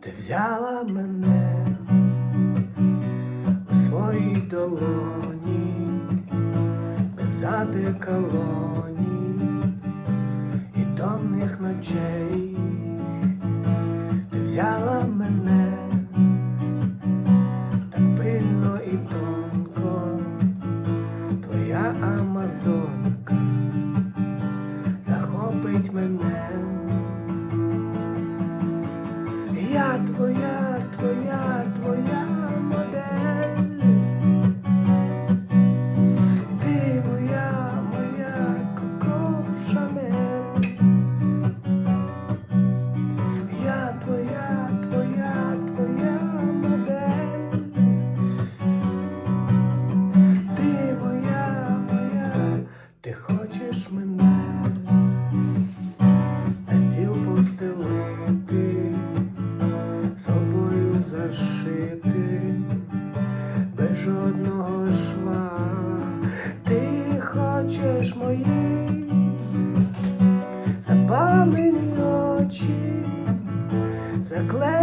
ти взяла мене у своїй долоні, без колоні і томних ночей, ти взяла мене. твоя, твоя, твоя, твоя. Ночі закле.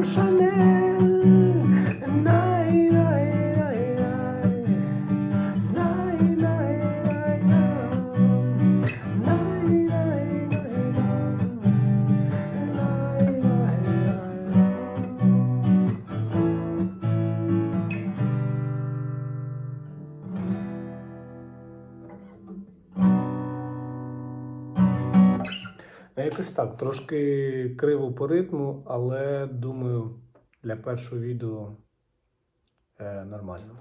Ocean. Якось так, трошки криво по ритму, але думаю, для першого відео е, нормально.